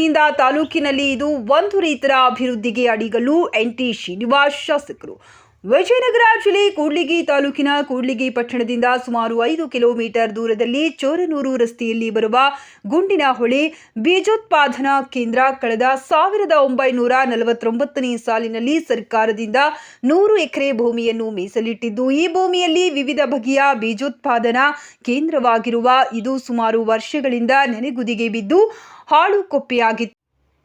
ಕಡೆಯಿಂದ ತಾಲೂಕಿನಲ್ಲಿ ಇದು ಒಂದು ರೀತಿಯ ಅಭಿವೃದ್ಧಿಗೆ ಅಡಿಗಲು ಎನ್ ಟಿ ಶ್ರೀನಿವಾಸ್ ಶಾಸಕರು. ವಿಜಯನಗರ ಜಿಲ್ಲೆ ಕೂಡ್ಲಿಗಿ ತಾಲೂಕಿನ ಕೂಡ್ಲಿಗಿ ಪಟ್ಟಣದಿಂದ ಸುಮಾರು ಐದು ಕಿಲೋಮೀಟರ್ ದೂರದಲ್ಲಿ ಚೋರನೂರು ರಸ್ತೆಯಲ್ಲಿ ಬರುವ ಗುಂಡಿನ ಹೊಳೆ ಬೀಜೋತ್ಪಾದನಾ ಕೇಂದ್ರ ಕಳೆದ ಸಾವಿರದ ಒಂಬೈನೂರ ನಲವತ್ತೊಂಬತ್ತನೇ ಸಾಲಿನಲ್ಲಿ ಸರ್ಕಾರದಿಂದ ನೂರು ಎಕರೆ ಭೂಮಿಯನ್ನು ಮೀಸಲಿಟ್ಟಿದ್ದು, ಈ ಭೂಮಿಯಲ್ಲಿ ವಿವಿಧ ಬಗೆಯ ಬೀಜೋತ್ಪಾದನಾ ಕೇಂದ್ರವಾಗಿರುವ ಇದು ಸುಮಾರು ವರ್ಷಗಳಿಂದ ನೆನೆಗುದಿಗೆ ಬಿದ್ದು ಹಾಳು ಕೊಪ್ಪೆಯಾಗಿತ್ತು.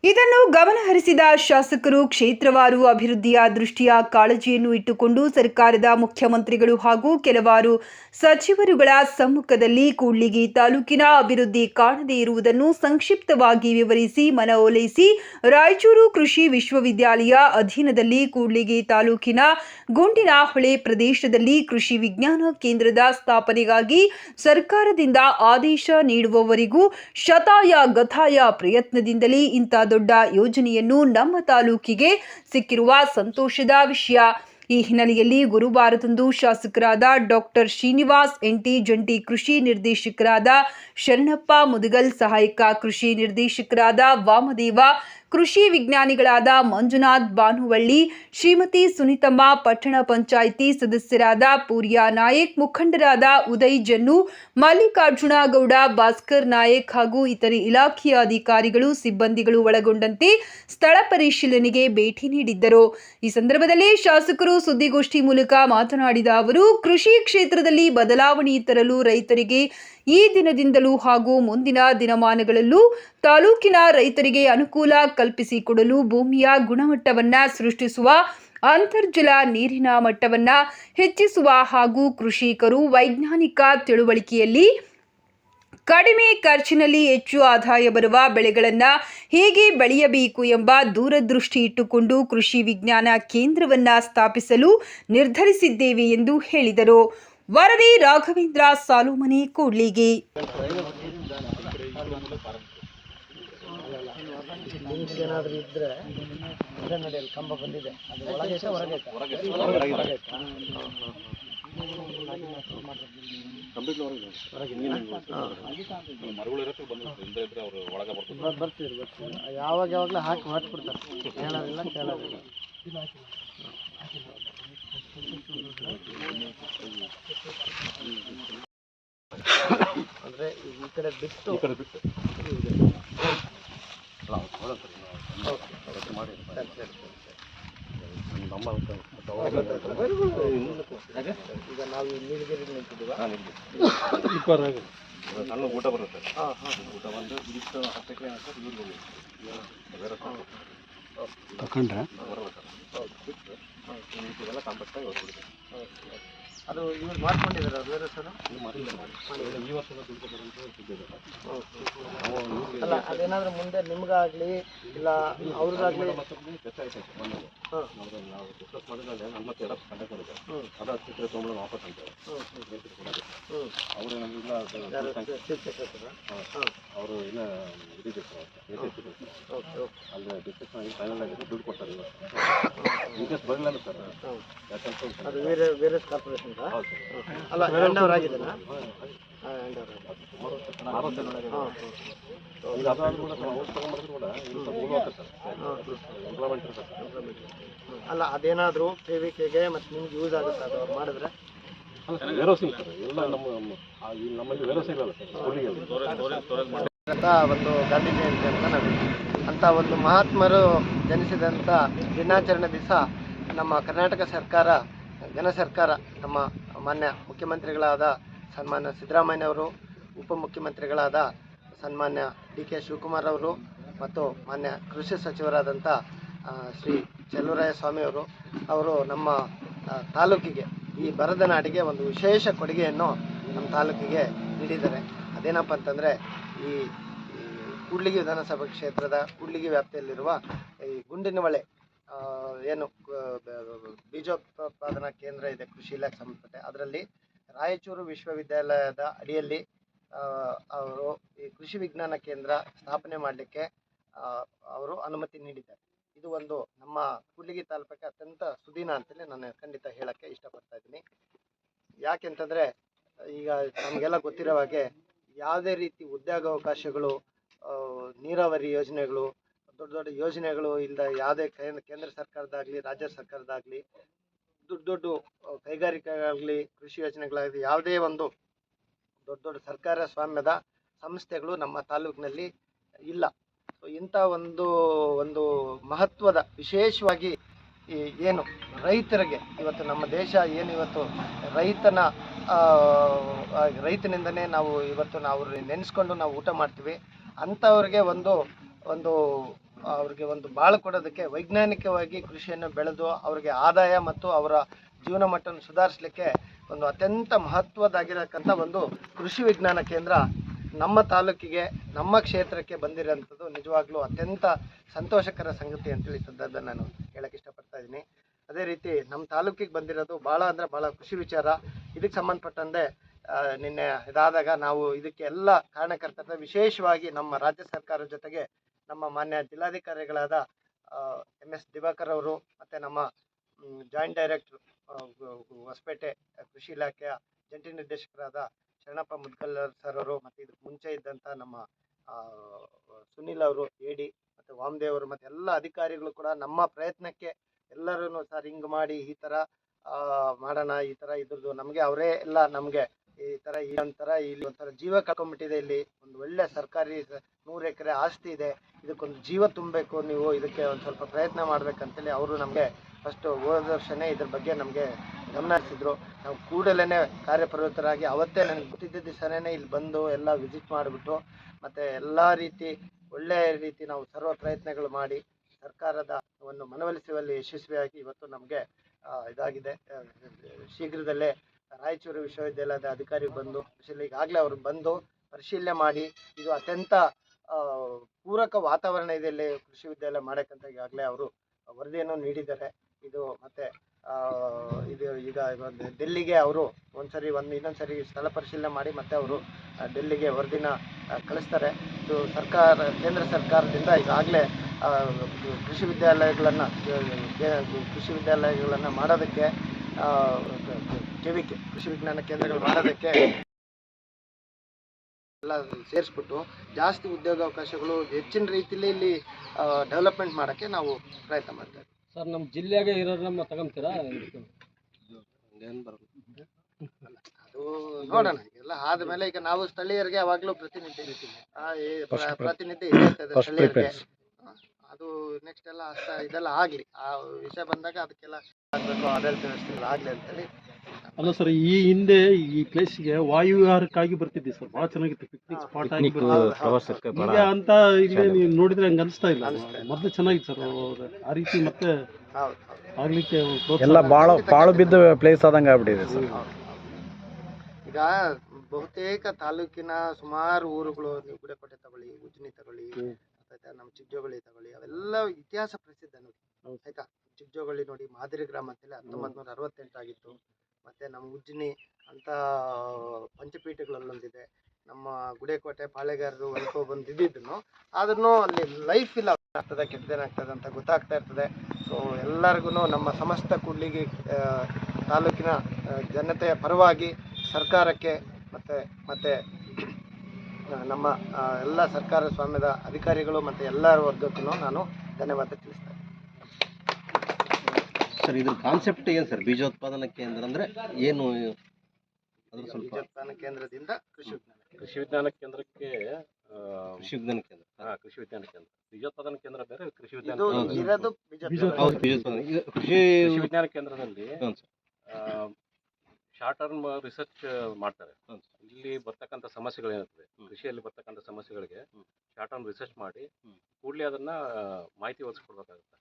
ಇದನ್ನು ಗಮನಹರಿಸಿದ ಶಾಸಕರು ಕ್ಷೇತ್ರವಾರು ಅಭಿವೃದ್ಧಿಯ ದೃಷ್ಟಿಯ ಕಾಳಜಿಯನ್ನು ಇಟ್ಟುಕೊಂಡು ಸರ್ಕಾರದ ಮುಖ್ಯಮಂತ್ರಿಗಳು ಹಾಗೂ ಕೆಲವಾರು ಸಚಿವರುಗಳ ಸಮ್ಮುಖದಲ್ಲಿ ಕೂಡ್ಲಿಗಿ ತಾಲೂಕಿನ ಅಭಿವೃದ್ಧಿ ಕಾಣದೇ ಇರುವುದನ್ನು ಸಂಕ್ಷಿಪ್ತವಾಗಿ ವಿವರಿಸಿ ಮನವೊಲೈಸಿ, ರಾಯಚೂರು ಕೃಷಿ ವಿಶ್ವವಿದ್ಯಾಲಯ ಅಧೀನದಲ್ಲಿ ಕೂಡ್ಲಿಗಿ ತಾಲೂಕಿನ ಗುಂಡಿನಹೊಳೆ ಪ್ರದೇಶದಲ್ಲಿ ಕೃಷಿ ವಿಜ್ಞಾನ ಕೇಂದ್ರದ ಸ್ಥಾಪನೆಗಾಗಿ ಸರ್ಕಾರದಿಂದ ಆದೇಶ ನೀಡುವವರೆಗೂ ಶತಾಯ ಗತಾಯ ಪ್ರಯತ್ನದಿಂದಲೇ ಇಂಥ ದೊಡ್ಡ ಯೋಜನೆಯನ್ನು ನಮ್ಮ ತಾಲೂಕಿಗೆ ಸಿಕ್ಕಿರುವ ಸಂತೋಷದ ವಿಷಯ. ಈ ಹಿನ್ನೆಲೆಯಲ್ಲಿ ಗುರುವಾರದಂದು ಶಾಸಕರಾದ ಡಾಕ್ಟರ್ ಶ್ರೀನಿವಾಸ್ ಎಂಟಿ ಜಂಟಿ ಕೃಷಿ ನಿರ್ದೇಶಕರಾದ ಶರಣಪ್ಪ ಮುದಗಲ್, ಸಹಾಯಕ ಕೃಷಿ ನಿರ್ದೇಶಕರಾದ ವಾಮದೇವ ಕೃಷಿ ವಿಜ್ಞಾನಿಗಳಾದ ಮಂಜುನಾಥ್ ಬಾನುವಳ್ಳಿ, ಶ್ರೀಮತಿ ಸುನಿತಮ್ಮ, ಪಟ್ಟಣ ಪಂಚಾಯಿತಿ ಸದಸ್ಯರಾದ ಪೂರ್ಯಾ ನಾಯಕ್, ಮುಖಂಡರಾದ ಉದಯ್ ಜನ್ನು, ಮಲ್ಲಿಕಾರ್ಜುನ ಗೌಡ, ಭಾಸ್ಕರ್ ನಾಯಕ್ ಹಾಗೂ ಇತರೆ ಇಲಾಖೆಯ ಅಧಿಕಾರಿಗಳು, ಸಿಬ್ಬಂದಿಗಳು ಒಳಗೊಂಡಂತೆ ಸ್ಥಳ ಪರಿಶೀಲನೆಗೆ ಭೇಟಿ ನೀಡಿದ್ದರು. ಈ ಸಂದರ್ಭದಲ್ಲಿ ಶಾಸಕರು ಸುದ್ದಿಗೋಷ್ಠಿ ಮೂಲಕ ಮಾತನಾಡಿದ ಅವರು, ಕೃಷಿ ಕ್ಷೇತ್ರದಲ್ಲಿ ಬದಲಾವಣೆ ತರಲು ರೈತರಿಗೆ ಈ ದಿನದಿಂದಲೂ ಹಾಗೂ ಮುಂದಿನ ದಿನಮಾನಗಳಲ್ಲೂ ತಾಲೂಕಿನ ರೈತರಿಗೆ ಅನುಕೂಲ ಕಲ್ಪಿಸಿಕೊಡಲು ಭೂಮಿಯ ಗುಣಮಟ್ಟವನ್ನ ಸೃಷ್ಟಿಸುವ ಅಂತರ್ಜಲ ನೀರಿನ ಮಟ್ಟವನ್ನ ಹೆಚ್ಚಿಸುವ ಹಾಗೂ ಕೃಷಿಕರು ವೈಜ್ಞಾನಿಕ ತಿಳುವಳಿಕೆಯಲ್ಲಿ ಕಡಿಮೆ ಖರ್ಚಿನಲ್ಲಿ ಹೆಚ್ಚು ಆದಾಯ ಬರುವ ಬೆಳೆಗಳನ್ನು ಹೇಗೆ ಬೆಳೆಯಬೇಕು ಎಂಬ ದೂರದೃಷ್ಟಿ ಇಟ್ಟುಕೊಂಡು ಕೃಷಿ ವಿಜ್ಞಾನ ಕೇಂದ್ರವನ್ನ ಸ್ಥಾಪಿಸಲು ನಿರ್ಧರಿಸಿದ್ದೇವೆ ಎಂದು ಹೇಳಿದರು. ವರದಿ ರಾಘವೇಂದ್ರ ಸಾಲುಮನಿ ಕೂಡ್ಲಿಗೆ. ಏನಾದರೂ ಇದ್ರೆ ಇದೆ ನೋಡಿ ಅಲ್ಲಿ ಕಂಬ ಬಂದಿದೆ. ಅದು ಒಳಗೆ ಹೊರಗೈತೆ ಹೊರಗೈತೆ ಬರ್ತೀರಿ ಬರ್ತೀರಿ ಯಾವಾಗ ಯಾವಾಗಲೂ ಹಾಕಿ ಹೊಟ್ಬಿಡ್ತಾರೆ ಹೇಳೋದಿಲ್ಲ ಕೇಳೋದಿಲ್ಲ. ಅಂದ್ರೆ ಈ ಕಡೆ ಬಿಟ್ಟು. ಈ ಕಡೆ ಬಿಟ್ಟು ಸರಿ ಸರಿ ಈಗ ನಾವು ನೀಲಗಿರಿ ನಿಂತಿದ್ದೀವ ಸಣ್ಣ ಊಟ ಬರುತ್ತೆ ಹಾಂ ಊಟ ಬಂದು ಹತ್ತಕ್ಕೆ ಹಾಕಿ ನೀರು ಬೇರೆ ಹೊರಬಿಡುತ್ತೆ ಅದು ಇವ್ರು ಮಾಡ್ಕೊಂಡಿದ್ದಾರೆ ಅದು ಬೇರೆ ಸರ್? ಈ ವರ್ಷದ ದುಡ್ಡು ಅಲ್ಲ ಅದೇನಾದರೂ ಮುಂದೆ ನಿಮ್ಗಾಗ್ಲಿ ಇಲ್ಲ ಅವ್ರಿಗಾಗ್ಲಿ? ನಾವು ಡಿಸ್ಕಸ್ ಮತ್ತೆ ಎಲ್ಲ ಕಂಡಕ್ಟ್ ಮಾಡಿದ್ದಾರೆ. ಹ್ಞೂ ಅದು ಹತ್ತು ಸಿಕ್ಕರೆ ತೊಗೊಂಡು ವಾಪಸ್ ಅಂತ ಹ್ಞೂ ಹ್ಞೂ ಅವರು ನಮಗಿಲ್ಲ ಅವರು ಅಲ್ಲಿ ಡಿಸ್ಕಸ್ ಆಗಿ ಫೈನಲ್ ಆಗಿದೆ ದುಡ್ಡು ಕೊಡ್ತಾರೆ ಇವತ್ತು ಇನ್ಕೇಸ್ ಬರಲಿಲ್ಲ ಸರ್. ಅದು ಬೇರೆ ಬೇರೆ ಕಾರ್ಪೊರೇಷನ್ ಅಲ್ಲ ಹ್ಯಾಂಡ್ ಓವರ್ ಆಗಿದೆನಾ ಹಾಂ ಹ್ಯಾಂಡ್ ಓವರ್ ಆಗಿದೆ ಆರು ವರ್ಷ ಹಾಂ ಈಗ ಅದಾದ್ರೂ ಕೂಡ ಅವ್ರು ತಗೊಂಡ್ಬಂದ್ರು ಕೂಡ ಇದು ಸ್ವಲ್ಪ ಉಳ್ಳು ಸರ್. ಎಂಪ್ಲಾಯ್ಮೆಂಟ್ ಇರ್ತದೆ ಅಲ್ಲ ಅದೇನಾದರೂ ಕೆ ವಿ ಕೆಗೆ ಮತ್ತು ನಿಮ್ಗೆ ಯೂಸ್ ಆಗುತ್ತೆ ಅದು ಅವ್ರು ಮಾಡಿದ್ರೆ? ವೇರೋಸಿಂಗ್ ಸರ್. ಎಲ್ಲ ನಮ್ಮ ನಮ್ಮ- ನಮ್ಮಲ್ಲಿ ವೇರೋಸಿಂಗ್ ಸರ್ ಹುಡುಗಿಯಲ್ಲಿ ಅಂತ ಒಂದು ಗಾಂಧಿ ಜಯಂತಿ ಅಂತ ನಾವು ಅಂತ ಒಂದು ಮಹಾತ್ಮರು ಜನಿಸಿದಂಥ ದಿನಾಚರಣೆ ದಿವಸ ನಮ್ಮ ಕರ್ನಾಟಕ ಸರ್ಕಾರ ಜನ ಸರ್ಕಾರ, ನಮ್ಮ ಮಾನ್ಯ ಮುಖ್ಯಮಂತ್ರಿಗಳಾದ ಸನ್ಮಾನ್ಯ ಸಿದ್ದರಾಮಯ್ಯವರು ಉಪಮುಖ್ಯಮಂತ್ರಿಗಳಾದ ಸನ್ಮಾನ್ಯ ಡಿ ಕೆ ಶಿವಕುಮಾರ್ ಅವರು ಮತ್ತು ಮಾನ್ಯ ಕೃಷಿ ಸಚಿವರಾದಂಥ ಶ್ರೀ ಚೆಲ್ಲೂರಾಯ ಸ್ವಾಮಿಯವರು ಅವರು ನಮ್ಮ ತಾಲೂಕಿಗೆ, ಈ ಬರದ ನಾಡಿಗೆ ಒಂದು ವಿಶೇಷ ಕೊಡುಗೆಯನ್ನು ನಮ್ಮ ತಾಲೂಕಿಗೆ ನೀಡಿದ್ದಾರೆ. ಅದೇನಪ್ಪ ಅಂತಂದರೆ ಈ ಕೂಡ್ಲಿಗಿ ವಿಧಾನಸಭಾ ಕ್ಷೇತ್ರದ ಕೂಡ್ಲಿಗಿ ವ್ಯಾಪ್ತಿಯಲ್ಲಿರುವ ಈ ಗುಂಡಿನ ಮಳೆ ಏನು ಬೀಜೋತ್ಪಾದನಾ ಕೇಂದ್ರ ಇದೆ, ಕೃಷಿ ಇಲಾಖೆ ಸಂಬಂಧಪಟ್ಟ ಅದರಲ್ಲಿ ರಾಯಚೂರು ವಿಶ್ವವಿದ್ಯಾಲಯದ ಅಡಿಯಲ್ಲಿ ಅವರು ಈ ಕೃಷಿ ವಿಜ್ಞಾನ ಕೇಂದ್ರ ಸ್ಥಾಪನೆ ಮಾಡಲಿಕ್ಕೆ ಅವರು ಅನುಮತಿ ನೀಡಿದ್ದಾರೆ. ಇದು ಒಂದು ನಮ್ಮ ಕೂಡ್ಲಿಗಿ ತಾಲೂಕಿಗೆ ಅತ್ಯಂತ ಸುದೀನ ಅಂತಲೇ ನಾನು ಖಂಡಿತ ಹೇಳಕ್ಕೆ ಇಷ್ಟಪಡ್ತಾ ಇದ್ದೀನಿ. ಯಾಕೆಂತಂದ್ರೆ, ಈಗ ನಮಗೆಲ್ಲ ಗೊತ್ತಿರೋ ಹಾಗೆ ಯಾವುದೇ ರೀತಿ ಉದ್ಯೋಗಾವಕಾಶಗಳು ನೀರಾವರಿ ಯೋಜನೆಗಳು, ದೊಡ್ಡ ದೊಡ್ಡ ಯೋಜನೆಗಳು ಇಲ್ಲದ ಯಾವುದೇ ಕೇಂದ್ರ ಸರ್ಕಾರದಾಗಲಿ ರಾಜ್ಯ ಸರ್ಕಾರದಾಗಲಿ ದೊಡ್ಡ ದೊಡ್ಡ ಕೈಗಾರಿಕೆಗಳಾಗಲಿ, ಕೃಷಿ ಯೋಜನೆಗಳಾಗಲಿ ಯಾವುದೇ ಒಂದು ದೊಡ್ಡ ದೊಡ್ಡ ಸರ್ಕಾರ ಸ್ವಾಮ್ಯದ ಸಂಸ್ಥೆಗಳು ನಮ್ಮ ತಾಲೂಕಿನಲ್ಲಿ ಇಲ್ಲ. ಸೊ ಇಂಥ ಒಂದು ಒಂದು ಮಹತ್ವದ ವಿಶೇಷವಾಗಿ ಈ ಏನು ರೈತರಿಗೆ, ಇವತ್ತು ನಮ್ಮ ದೇಶ ಏನು ಇವತ್ತು ರೈತನ ರೈತನಿಂದನೇ ನಾವು ಇವತ್ತು ನಾವು ನೆನೆಸ್ಕೊಂಡು ನಾವು ಊಟ ಮಾಡ್ತೀವಿ. ಅಂಥವ್ರಿಗೆ ಒಂದು ಒಂದು, ಅವ್ರಿಗೆ ಒಂದು ಬಾಳು ಕೊಡೋದಕ್ಕೆ ವೈಜ್ಞಾನಿಕವಾಗಿ ಕೃಷಿಯನ್ನು ಬೆಳೆದು ಅವ್ರಿಗೆ ಆದಾಯ ಮತ್ತು ಅವರ ಜೀವನ ಮಟ್ಟವನ್ನು ಸುಧಾರಿಸಲಿಕ್ಕೆ ಒಂದು ಅತ್ಯಂತ ಮಹತ್ವದಾಗಿರತಕ್ಕಂಥ ಒಂದು ಕೃಷಿ ವಿಜ್ಞಾನ ಕೇಂದ್ರ ನಮ್ಮ ತಾಲೂಕಿಗೆ, ನಮ್ಮ ಕ್ಷೇತ್ರಕ್ಕೆ ಬಂದಿರೋಂಥದ್ದು ನಿಜವಾಗ್ಲೂ ಅತ್ಯಂತ ಸಂತೋಷಕರ ಸಂಗತಿ ಅಂತೇಳಿ ಸದ್ದನ್ನು ನಾನು ಹೇಳಕ್ಕೆ ಇಷ್ಟಪಡ್ತಾ ಇದ್ದೀನಿ ಅದೇ ರೀತಿ ನಮ್ಮ ತಾಲೂಕಿಗೆ ಬಂದಿರೋದು ಭಾಳ ಅಂದರೆ ಭಾಳ ಖುಷಿ ವಿಚಾರ. ಇದಕ್ಕೆ ಸಂಬಂಧಪಟ್ಟಂತೆ ನಿನ್ನೆ ಇದಾದಾಗ ನಾವು ಇದಕ್ಕೆ ಎಲ್ಲ ಕಾರಣಕರ್ತರ ವಿಶೇಷವಾಗಿ ನಮ್ಮ ರಾಜ್ಯ ಸರ್ಕಾರದ ಜೊತೆಗೆ ನಮ್ಮ ಮಾನ್ಯ ಜಿಲ್ಲಾಧಿಕಾರಿಗಳಾದ ಎಂ ಎಸ್ ದಿವಾಕರ್ ಅವರು ಮತ್ತು ನಮ್ಮ ಜಾಯಿಂಟ್ ಡೈರೆಕ್ಟರ್ ಹೊಸಪೇಟೆ ಕೃಷಿ ಇಲಾಖೆಯ ಜಂಟಿ ನಿರ್ದೇಶಕರಾದ ಶರಣಪ್ಪ ಮುದ್ಕಲ್ಲರ್ ಸರ್ ಅವರು ಮತ್ತು ಇದಕ್ಕೆ ಮುಂಚೆ ಇದ್ದಂಥ ನಮ್ಮ ಸುನಿಲ್ ಅವರು, ಎ ಡಿ ಮತ್ತು ವಾಮದೇವ್ ಅವರು ಮತ್ತು ಎಲ್ಲ ಅಧಿಕಾರಿಗಳು ಕೂಡ ನಮ್ಮ ಪ್ರಯತ್ನಕ್ಕೆ ಎಲ್ಲರೂ ಸರ್ ಹಿಂಗ್ ಮಾಡಿ ಈ ಥರ ಮಾಡೋಣ, ಈ ಥರ ಇದ್ರದ್ದು ನಮಗೆ, ಅವರೇ ಎಲ್ಲ ನಮಗೆ ಈ ಥರ ಈ ಒಂಥರ ಇಲ್ಲಿ ಒಂಥರ ಜೀವ ಕಳ್ಕೊಂಡ್ಬಿಟ್ಟಿದೆ ಇಲ್ಲಿ. ಒಂದು ಒಳ್ಳೆ ಸರ್ಕಾರಿ ನೂರು ಎಕರೆ ಆಸ್ತಿ ಇದೆ. ಇದಕ್ಕೊಂದು ಜೀವ ತುಂಬಬೇಕು ನೀವು, ಇದಕ್ಕೆ ಒಂದು ಸ್ವಲ್ಪ ಪ್ರಯತ್ನ ಮಾಡ್ಬೇಕಂತೇಳಿ ಅವರು ನಮಗೆ ಫಸ್ಟು ಹೋದ ವರ್ಷನೇ ಇದ್ರ ಬಗ್ಗೆ ನಮಗೆ ಗಮನ ಹರಿಸಿದ್ರು. ನಾವು ಕೂಡಲೇ ಕಾರ್ಯಪ್ರವೃತ್ತರಾಗಿ ಅವತ್ತೇ ನನಗೆ ಗೊತ್ತಿದ್ದ ದಿವಸನೇ ಇಲ್ಲಿ ಬಂದು ಎಲ್ಲ ವಿಸಿಟ್ ಮಾಡಿಬಿಟ್ಟು, ಮತ್ತು ಎಲ್ಲ ರೀತಿ ಒಳ್ಳೆಯ ರೀತಿ ನಾವು ಸರ್ವ ಪ್ರಯತ್ನಗಳು ಮಾಡಿ ಸರ್ಕಾರದ ಒಂದು ಮನವೊಲಿಸುವಲ್ಲಿ ಯಶಸ್ವಿಯಾಗಿ ಇವತ್ತು ನಮಗೆ ಇದಾಗಿದೆ. ಶೀಘ್ರದಲ್ಲೇ ರಾಯಚೂರು ವಿಶ್ವವಿದ್ಯಾಲಯದ ಅಧಿಕಾರಿ ಬಂದು ಈಗಾಗಲೇ ಅವರು ಬಂದು ಪರಿಶೀಲನೆ ಮಾಡಿ, ಇದು ಅತ್ಯಂತ ಪೂರಕ ವಾತಾವರಣ ಇದೆ ಇಲ್ಲಿ ಕೃಷಿ ವಿದ್ಯಾಲಯ ಮಾಡೋಕ್ಕಂತ ಈಗಾಗಲೇ ಅವರು ವರದಿಯನ್ನು ನೀಡಿದ್ದಾರೆ. ಇದು ಮತ್ತೆ ಇದು ಈಗ ಒಂದು ಡೆಲ್ಲಿಗೆ ಅವರು ಒಂದ್ಸರಿ ಒಂದು ಇನ್ನೊಂದು ಸರಿ ಸ್ಥಳ ಪರಿಶೀಲನೆ ಮಾಡಿ ಮತ್ತೆ ಅವರು ಡೆಲ್ಲಿಗೆ ವರದಿನ ಕಳಿಸ್ತಾರೆ. ಇದು ಸರ್ಕಾರ, ಕೇಂದ್ರ ಸರ್ಕಾರದಿಂದ ಈಗಾಗಲೇ ಕೃಷಿ ವಿದ್ಯಾಲಯಗಳನ್ನು ಕೃಷಿ ವಿದ್ಯಾಲಯಗಳನ್ನು ಮಾಡೋದಕ್ಕೆ ಕೆವಿಕೆ ಕೃಷಿ ವಿಜ್ಞಾನ ಕೇಂದ್ರಗಳು ಮಾಡೋದಕ್ಕೆ ಎಲ್ಲ ಸೇರಿಸ್ಬಿಟ್ಟು ಜಾಸ್ತಿ ಉದ್ಯೋಗಾವಕಾಶಗಳು ಹೆಚ್ಚಿನ ರೀತಿಯಲ್ಲಿ ಇಲ್ಲಿ ಡೆವಲಪ್ಮೆಂಟ್ ಮಾಡೋಕ್ಕೆ ನಾವು ಪ್ರಯತ್ನ ಮಾಡ್ತೇವೆ ಸರ್ ನಮ್ಮ ಜಿಲ್ಲೆಗೆ ಇರೋರನ್ನ ತಗೊಂತೀರಾ? ಅದು ನೋಡೋಣ ಎಲ್ಲ ಆದ್ಮೇಲೆ ಈಗ ನಾವು ಸ್ಥಳೀಯರಿಗೆ ಯಾವಾಗಲೂ ಪ್ರತಿನಿಧಿ ಆ, ಈ ಪ್ರ- ಪ್ರತಿನಿಧಿ ಸ್ಥಳೀಯರಿಗೆ. ಆ, ಅದು ನೆಕ್ಸ್ಟ್ ಎಲ್ಲ ಅಷ್ಟ ಇದೆಲ್ಲ ಆಗಲಿ. ಆ ವಿಷಯ ಬಂದಾಗ ಅದಕ್ಕೆಲ್ಲ ಆಗಬೇಕು ಆಡಳಿತ ವ್ಯವಸ್ಥೆ ಆಗ್ಲಿ ಅಂತ ಅಂತೇಳಿ ಅಲ್ಲ ಸರ್ ಈ ಹಿಂದೆ ಈ ಪ್ಲೇಸ್ಗೆ ವಾಯುವಿಹಾರಕ್ಕಾಗಿ ಬರ್ತಿದ್ದೆ ಸರ್. ಬಹಳ ಚೆನ್ನಾಗಿತ್ತು. ಪಿಕ್ನಿಕ್ ಸ್ಪಾಟ್ ಆಗಿ ಪಿಕ್ನಿಕ್ ಬರ್ತಿತ್ತು. ಪ್ರವಾಸಕ್ಕೆ ಬಹಳ ಈಗ ಅಂತ ಇಲ್ಲಿ ನೀವು ನೋಡಿದ್ರೆ ಹಂಗ ಅನಿಸ್ತಾ ಇಲ್ಲ. ಮೊದ್ಲು ಚೆನ್ನಾಗಿತ್ತು ಸರ್. ಆ ರೀತಿ ಮತ್ತೆ ಹೌದು. ಆಗ್ಲಿಕ್ಕೆ ಪ್ರೋತ್ಸಾಹ ಎಲ್ಲ ಬಾಳ ಪಾಳು ಬಿದ್ದ ಪ್ಲೇಸ್ ಆದಂಗ ಆಗ್ಬಿಟ್ಟಿದೆ ಸರ್. ಈಗ ಬಹುತೇಕ ತಾಲೂಕಿನ ಸುಮಾರು ಊರುಗಳು ನೀವು ಗುಡೆಕೋಟೆ ತಗೊಳ್ಳಿ ಉಜ್ನಿ ತಗೊಳ್ಳಿ ಆಯ್ತಾ ನಮ್ಮ ಚಿಕ್ಕಜೋಗಳಿ ತಗೊಳ್ಳಿ ಅವೆಲ್ಲ ಇತಿಹಾಸ ಪ್ರಸಿದ್ಧ ನೋಡಿ. ಹೌದು. ಆಯ್ತಾ? ಚಿಕ್ಕಜೋಗಳಿ ನೋಡಿ ಮಾದರಿ ಗ್ರಾಮ ಅಂತೇಳಿ ಹತ್ತೊಂಬತ್ತು ನೂರ ಅರವತ್ತೆಂಟಾಗಿತ್ತು ಮತ್ತೆ ನಮ್ಮ ಉಜ್ನಿ ಅಂತ ಪಂಚಪೀಠಗಳಲ್ಲೊಂದಿದೆ. ನಮ್ಮ ಗುಡೇಕೋಟೆ, ಪಾಳೆಗಾರರು ಹೊರಕೊ ಬಂದು ಆದ್ರೂ ಅಲ್ಲಿ ಲೈಫ್ ಇಲ್ಲ. ಆಗ್ತದೆ ಕೆಟ್ಟದೇನಾಗ್ತದೆ ಅಂತ ಗೊತ್ತಾಗ್ತಾ ಇರ್ತದೆ. ಸೊ ಎಲ್ಲರಿಗೂ ನಮ್ಮ ಸಮಸ್ತ ಕೂಡ್ಲಿಗಿ ತಾಲೂಕಿನ ಜನತೆಯ ಪರವಾಗಿ ಸರ್ಕಾರಕ್ಕೆ ಮತ್ತು ಮತ್ತು, ನಮ್ಮ ಎಲ್ಲ ಸರ್ಕಾರ ಸ್ವಾಮ್ಯದ ಅಧಿಕಾರಿಗಳು ಮತ್ತು ಎಲ್ಲರ ವರ್ಗಕ್ಕೂ ನಾನು ಧನ್ಯವಾದ ತಿಳಿಸ್ತೇನೆ. ಸರ್ ಇದ್ರ ಕಾನ್ಸೆಪ್ಟ್ ಏನು ಸರ್ ಬೀಜೋತ್ಪಾದನಾ ಕೇಂದ್ರ ಅಂದ್ರೆ ಏನು? ಅದ್ರ ಸ್ವಲ್ಪ. ಬೀಜೋತ್ಪಾದನಾ ಕೇಂದ್ರದಿಂದ ಕೃಷಿ ವಿಜ್ಞಾನ ಕೃಷಿ ವಿಜ್ಞಾನ ಕೇಂದ್ರಕ್ಕೆ ಕೃಷಿ ವಿಜ್ಞಾನ ಕೇಂದ್ರ ಹಾ, ಕೃಷಿ ವಿಜ್ಞಾನ ಕೇಂದ್ರ. ಬೀಜೋತ್ಪಾದನಾ ಕೇಂದ್ರ ಬೇರೆ ಕೃಷಿ ವಿಜ್ಞಾನ ಇದು ಕೇಂದ್ರ. ಬೇರೆ. ಇರೋದು ಬೀಜೋತ್ಪಾದನೆ. ಬೀಜೋತ್ಪಾದನೆ ಹೌದು ಬೀಜೋತ್ಪಾದನೆ ಈಗ ಕೃಷಿ ಕೃಷಿ ವಿಜ್ಞಾನ ಕೇಂದ್ರದಲ್ಲಿ ಹ್ಞೂ ಸರ್. ಶಾರ್ಟ್ ಟರ್ಮ್ ರಿಸರ್ಚ್ ಮಾಡ್ತಾರೆ ಇಲ್ಲಿ ಬರ್ತಕ್ಕಂಥ ಸಮಸ್ಯೆಗಳೇನಿರ್ತದೆ. ಕೃಷಿಯಲ್ಲಿ ಬರ್ತಕ್ಕಂಥ ಸಮಸ್ಯೆಗಳಿಗೆ. ಶಾರ್ಟ್ ಟರ್ಮ್ ರಿಸರ್ಚ್ ಮಾಡಿ. ಕೂಡಲೇ ಅದನ್ನ ಮಾಹಿತಿ ಒದಗಿಸ್ಕೊಡ್ಬೇಕಾಗುತ್ತೆ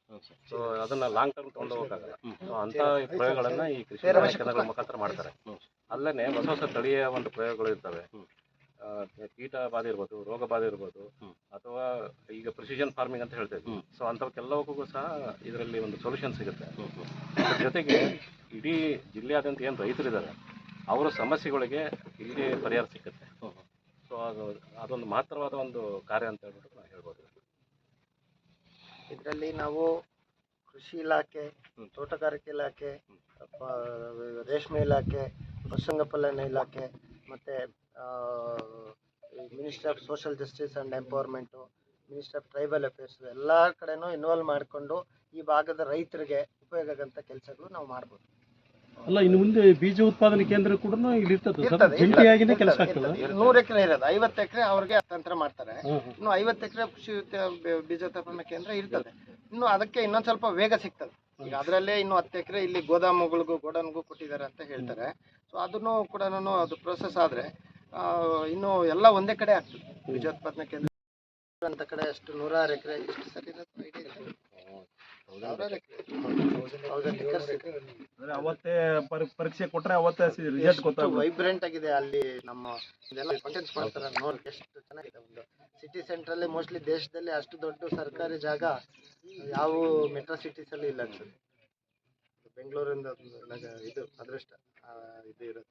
ಸೊ ಅದನ್ನ ಲಾಂಗ್ ಟರ್ಮ್ ತಗೊಂಡು ಹೋಗಕ್ಕಾಗಲ್ಲ. ಸೊ ಅಂತ ಪ್ರಯೋಗಗಳನ್ನ ಈ ಕೃಷಿ ಕೇಂದ್ರಗಳ ಮುಖಾಂತರ ಮಾಡ್ತಾರೆ ಅಲ್ಲೇನೆ ಅಲ್ಲೇ ಹೊಸ ಹೊಸ ತಳಿಯ ಒಂದು ಪ್ರಯೋಗಗಳು ಇರ್ತವೆ. ಆ, ಕೀಟ ಬಾಧೆ ಇರ್ಬೋದು ರೋಗ ಬಾಧೆ ಇರ್ಬೋದು ಹ್ಮ್. ಅಥವಾ ಈಗ ಪ್ರಿಸಿಷನ್ ಫಾರ್ಮಿಂಗ್ ಅಂತ ಹೇಳ್ತೇವೆ ಹ್ಮ್. ಸೊ ಅಂಥವಕ್ಕೆಲ್ಲವಕ್ಕೂ ಸಹ ಇದರಲ್ಲಿ ಒಂದು ಸೊಲ್ಯೂಷನ್ ಸಿಗುತ್ತೆ ಅದ್ರ ಜೊತೆಗೆ ಇಡೀ ಜಿಲ್ಲೆಯಾದ್ಯಂತ ಏನು ರೈತರಿದ್ದಾರೆ ಅವರ ಸಮಸ್ಯೆಗಳಿಗೆ ಇಲ್ಲಿ ಪರಿಹಾರ ಸಿಕ್ಕುತ್ತೆ ಸೊ ಅದು ಅದೊಂದು ಮಹತ್ತರವಾದ ಒಂದು ಕಾರ್ಯ ಅಂತ ಹೇಳ್ಬಿಟ್ಟು ನಾವು ಹೇಳ್ಬೋದು ಇದರಲ್ಲಿ ನಾವು ಕೃಷಿ ಇಲಾಖೆ ಹ್ಮ್. ತೋಟಗಾರಿಕೆ ಇಲಾಖೆ. ಪ- ರೇಷ್ಮೆ ಇಲಾಖೆ ಪಶುಸಂಗೋಪನಾ ಇಲಾಖೆ ಮತ್ತು Ministry of Social Justice and Empowerment Minister of Tribal Affairs ಎಲ್ಲ ಕಡೆನೂ ಇನ್ವಾಲ್ವ್ ಮಾಡಿಕೊಂಡು ಈ ಭಾಗದ ರೈತರಿಗೆ ಉಪಯೋಗ ಆಗೋಂಥ ಕೆಲಸಗಳು ನಾವು ಮಾಡ್ಬೋದು. ಅಲ್ಲ ಇನ್ನು ಮುಂದೆ ಬೀಜ ಉತ್ಪಾದನೆ ಕೇಂದ್ರ ಕೂಡ ಇಲ್ಲಿ ಜಂಟಿಯಾಗಿನೇ ಕೆಲಸ ಆಗ್ತದೆ. ನೂರು ಎಕರೆ ಇರೋದು ಐವತ್ತು ಎಕರೆ ಅವ್ರಿಗೆ ತಂತ್ರ ಮಾಡ್ತಾರೆ. ಇನ್ನು ಐವತ್ತು ಎಕರೆ ಕೃಷಿ ಬೀಜ ಉತ್ಪಾದನೆ ಕೇಂದ್ರ ಇರ್ತದೆ. ಇನ್ನು ಅದಕ್ಕೆ ಇನ್ನೊಂದ್ ಸ್ವಲ್ಪ ವೇಗ ಸಿಗ್ತದೆ. ಈಗ ಅದರಲ್ಲೇ ಇನ್ನು ಹತ್ತು ಎಕರೆ ಇಲ್ಲಿ ಗೋದಾಮುಗಳಿಗೂ ಗೋಡನ್ಗೂ ಕೊಟ್ಟಿದ್ದಾರೆ ಅಂತ ಹೇಳ್ತಾರೆ. ಸೊ ಅದನ್ನು ಕೂಡ ಅದು ಪ್ರೋಸೆಸ್ ಆದ್ರೆ ಇನ್ನು ಎಲ್ಲ ಒಂದೇ ಕಡೆ ಆಗ್ತದೆ. ಬೀಜೋತ್ಪಾದನಾ ಕೇಂದ್ರ ಅಂತ ಕಡೆ ಅಷ್ಟು ನೂರಾರು ಎಕರೆ ಎಷ್ಟು ಸರಿ. ಅವತ್ತೇ ಪರೀಕ್ಷೆ ಕೊಟ್ರೆ ಅವತ್ತೇ ರಿಸಲ್ಟ್ ಗೊತ್ತಾಗುತ್ತೆ. ವೈಬ್ರೆಂಟ್ ಆಗಿದೆ ಅಲ್ಲಿ ನಮ್ಮ ಇದೆಲ್ಲ ಕಂಟೆಂಟ್ಸ್ ಮಾಡ್ತಾರೆ ನೋಡಿ ಎಷ್ಟು ಚೆನ್ನಾಗಿದೆ ಒಂದು. ಸಿಟಿ ಸೆಂಟ್ರಲ್ಲಿ ಮೋಸ್ಟ್ಲಿ ದೇಶದಲ್ಲಿ ಅಷ್ಟು ದೊಡ್ಡ ಸರ್ಕಾರಿ ಜಾಗ ಯಾವ ಮೆಟ್ರೋ ಸಿಟೀಸ್ ಅಲ್ಲಿ ಇಲ್ಲ ಅನ್ಸುತ್ತೆ ಬೆಂಗಳೂರಿಂದ ಇದು ಅದೃಷ್ಟ ಇದು ಇರೋದು.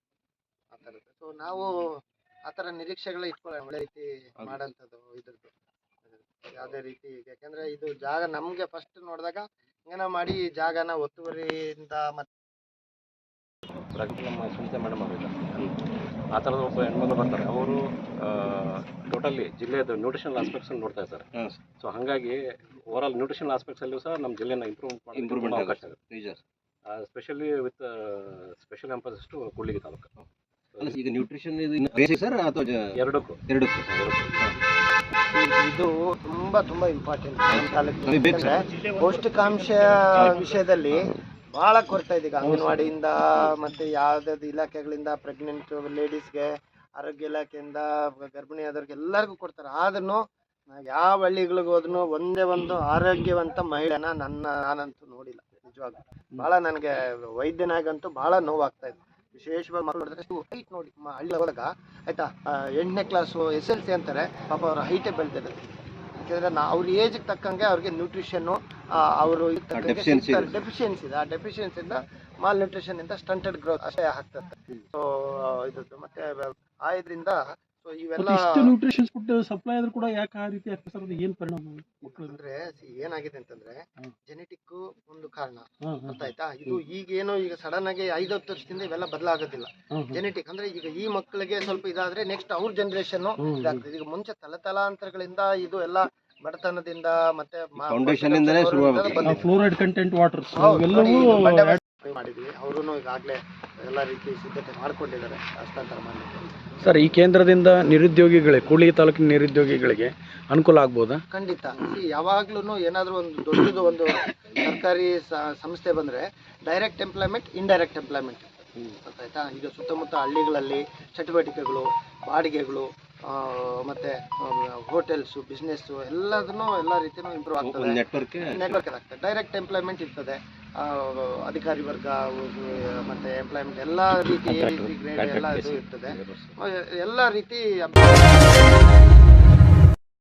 ಆ ಥರದ್ದು. ಸೊ ನಾವು ಆ ನಿರೀಕ್ಷೆಗಳ ಇಟ್ಕೊಳ್ಳೋಣ ಒಳ್ಳೆ ರೀತಿ ಮಾಡಂತದ್ದು ಇದ್ರದ್ದು. ಯಾವ್ದೇ ರೀತಿ ಯಾಕಂದ್ರೆ ಇದು ಜಾಗ ನಮ್ಗೆ ಫಸ್ಟ್ ನೋಡಿದಾಗ ಏನೋ ಮಾಡಿ ಈ ಜಾಗನ ಒತ್ತುವರಿಯಿಂದ ಮತ್ತೆ ನಮ್ಮ ಸುನೀತಾ ಮೇಡಮ್ ಅವರಿದ್ದಾರೆ ಆ ಥರದ ಒಬ್ಬ ಹೆಣ್ಮಗಳು ಬರ್ತಾರೆ. ಅವರು ಟೋಟಲಿ ಜಿಲ್ಲೆಯದು ನ್ಯೂಟ್ರಿಷನಲ್ ಆಸ್ಪೆಕ್ಟ್ಸ್ ನೋಡ್ತಾ ಇರ್ತಾರೆ ಸೊ ಹಾಗಾಗಿ ಓವರ್ ಆಲ್ ನ್ಯೂಟ್ರಿಷನಲ್ ಆಸ್ಪೆಕ್ಟ್ಸ್ ಅಲ್ಲೂ ಸಹ ನಮ್ಮ ಜಿಲ್ಲೆನ ಇಂಪ್ರೂವ್ ಇಂಪ್ರೂವ್ಮೆಂಟ್ ಅವಕಾಶ ಆಗುತ್ತೆ specially with special emphasis to Kudligi taluk. ಅಲ್ಲ ಈಗ ನ್ಯೂಟ್ರಿಷನ್ ಇದು ಬೇಸಿಕ್ ಸರ್ ಅಥವಾ ಎರಡಕ್ಕೂ. ಎರಡಕ್ಕೂ? ಇದು ತುಂಬಾ ತುಂಬಾ ಇಂಪಾರ್ಟೆಂಟ್ ನಮಗೆ ಬೇಕು ಸರ್. ಪೌಷ್ಟಿಕಾಂಶ ವಿಷಯದಲ್ಲಿ ಬಹಳ ಕೊರತೆ ಇದೀಗ ಈಗ ಅಂಗನವಾಡಿಯಿಂದ ಮತ್ತೆ ಯಾವ್ದಾದ್ರು ಇಲಾಖೆಗಳಿಂದ ಪ್ರೆಗ್ನೆಂಟ್ ಲೇಡೀಸ್ಗೆ ಆರೋಗ್ಯ ಇಲಾಖೆಯಿಂದ ಗರ್ಭಿಣಿ ಆದವ್ರಿಗೆ ಎಲ್ಲರಿಗೂ ಕೊಡ್ತಾರೆ. ಆದ್ರೂ ಯಾವ ಹಳ್ಳಿಗಳಿಗೆ ಹೋದ್ರು ಒಂದೇ ಒಂದು ಆರೋಗ್ಯವಂತ ಮಹಿಳೆನ ನನ್ನ ನಾನಂತೂ ನೋಡಿಲ್ಲ. ನಿಜವಾಗ ಬಹಳ ನನಗೆ ವೈದ್ಯನಾಗಂತೂ ಬಹಳ ನೋವಾಗ್ತಾ ಇದೆ. ವಿಶೇಷವಾಗಿ ಮಕ್ಕಳು ನೋಡಿದ್ರೆ ಹೈಟ್ ನೋಡಿ ಹಳ್ಳಿ ಹೋದಾಗ ಆಯ್ತಾ? ಎಂಟನೇ ಕ್ಲಾಸು ಎಸ್ ಎಲ್ ಸಿ ಅಂತಾರೆ. ಪಾಪ ಅವ್ರ ಹೈಟೇ ಬೆಳೆದಿದೆ ಯಾಕೆಂದ್ರೆ ನಾ ಅವ್ರ ಏಜ್ಗೆ ತಕ್ಕಂಗೆ ಅವ್ರಿಗೆ ನ್ಯೂಟ್ರಿಷನ್ನು ಅವರು. ಡೆಫಿಷಿಯನ್ಸಿ ಇದೆ. ಆ ಡೆಫಿಷಿಯನ್ಸಿಂದ ಮಾಲ್ ನ್ಯೂಟ್ರಿಷನ್ ಇಂದ ಸ್ಟಂಟೆಡ್ ಗ್ರೋತ್ ಅಷ್ಟೇ ಆಗ್ತದೆ. ಸೊ ಇದು ಮತ್ತೆ ಆಯ್ದ್ರಿಂದ ಸೊ ಇವೆಲ್ಲ ಮತ್ತೆ ಇಷ್ಟು ನ್ಯೂಟ್ರಿಷನ್ಸ್ ಫುಡ್ ಸಪ್ಲೈ ಆದ್ರೂ ಕೂಡ ಯಾಕೆ ಆ ರೀತಿ ಆಗ್ತದೆ ಸರ್ ಅದು ಏನ್ ಪರಿಣಾಮ ಮಕ್ಕಳು ಅಂದ್ರೆ see, ಏನಾಗಿದೆ ಅಂತಂದ್ರೆ ಜೆನೆಟಿಕ್ ಒಂದು ಕಾರಣ ಗೊತ್ತಾಯ್ತಾ ಇದು ಅರ್ಥ ಆಯ್ತಾ ಇದು ಈಗೇನೋ ಈಗ ಸಡನ್ ಆಗಿ ಐದು ಹತ್ತು ವರ್ಷದಿಂದ ಇವೆಲ್ಲ ಬದಲಾಗೋದಿಲ್ಲ. ಜೆನೆಟಿಕ್ ಅಂದ್ರೆ ಈಗ ಈ ಮಕ್ಕಳಿಗೆ ಸ್ವಲ್ಪ ಇದಾದ್ರೆ ನೆಕ್ಸ್ಟ್ ಅವ್ರ ಜನರೇಷನ್. ಇದಾಗ್ತದೆ. ಈಗ ಮುಂಚೆ ತಲತಲಾಂತರಗಳಿಂದ ಇದು ಎಲ್ಲ ಬಡತನದಿಂದ ಮತ್ತೆ ಮ- Foundation ಇಂದನೇ ಶುರುವಾಗುತ್ತೆ. ಬಂದಿದೆ. ಫ್ಲೋರೈಡ್ ಕಂಟೆಂಟ್ ವಾಟರ್ ಹೌದು, ನೋಡಿ, ಈಗ ಇವೆಲ್ಲವೂ ಬಂಡವಾಳ ಮಾಡಿದ್ವಿ. ಅವರು ಈಗಾಗಲೇ ಎಲ್ಲ ರೀತಿ ಸಿದ್ಧತೆ ಮಾಡ್ಕೊಂಡಿದ್ದಾರೆ. ಹಸ್ತಾಂತರ ಮಾಡಲಿಕ್ಕೆ. ಸರ್ ಈ ಕೇಂದ್ರದಿಂದ ನಿರುದ್ಯೋಗಿಗಳಿಗೆ ಕೂಳಿ ತಾಲೂಕಿನ ನಿರುದ್ಯೋಗಿಗಳಿಗೆ ಅನುಕೂಲ ಆಗ್ಬೋದಾ? ಖಂಡಿತ. ಯಾವಾಗ್ಲೂ ಏನಾದರೂ ಒಂದು ದೊಡ್ಡದು ಒಂದು ಸರ್ಕಾರಿ ಸ- ಸಂಸ್ಥೆ ಬಂದ್ರೆ ಡೈರೆಕ್ಟ್ ಎಂಪ್ಲಾಯ್ಮೆಂಟ್ ಇಂಡೈರೆಕ್ಟ್ ಎಂಪ್ಲಾಯ್ಮೆಂಟ್ ಗೊತ್ತಾಯ್ತಾ? ಈಗ ಸುತ್ತಮುತ್ತ ಹಳ್ಳಿಗಳಲ್ಲಿ ಚಟುವಟಿಕೆಗಳು ಬಾಡಿಗೆಗಳು ಆ, ಮತ್ತೆ ಹೋಟೆಲ್ಸು ಬಿಸ್ನೆಸ್ಸು ಎಲ್ಲದನ್ನು ಎಲ್ಲ ರೀತಿಯೂ ಇಂಪ್ರೂವ್ ಆಗ್ತದೆ. ಒಂದು ನೆಟ್ವರ್ಕ್ ನೆಟ್ವರ್ಕ್ ಆಗ್ತದೆ. ಡೈರೆಕ್ಟ್ ಎಂಪ್ಲಾಯ್ಮೆಂಟ್ ಇರ್ತದೆ. ಅಧಿಕಾರಿ ವರ್ಗ ಮತ್ತೆ ಎಂಪ್ಲಾಯ್ಮೆಂಟ್ ಎಲ್ಲ ರೀತಿ ಎ ರೀತಿ ಗ್ರೇಡ್ ಎಲ್ಲ ಇದು ಇರ್ತದೆ. ಎಲ್ಲ ರೀತಿ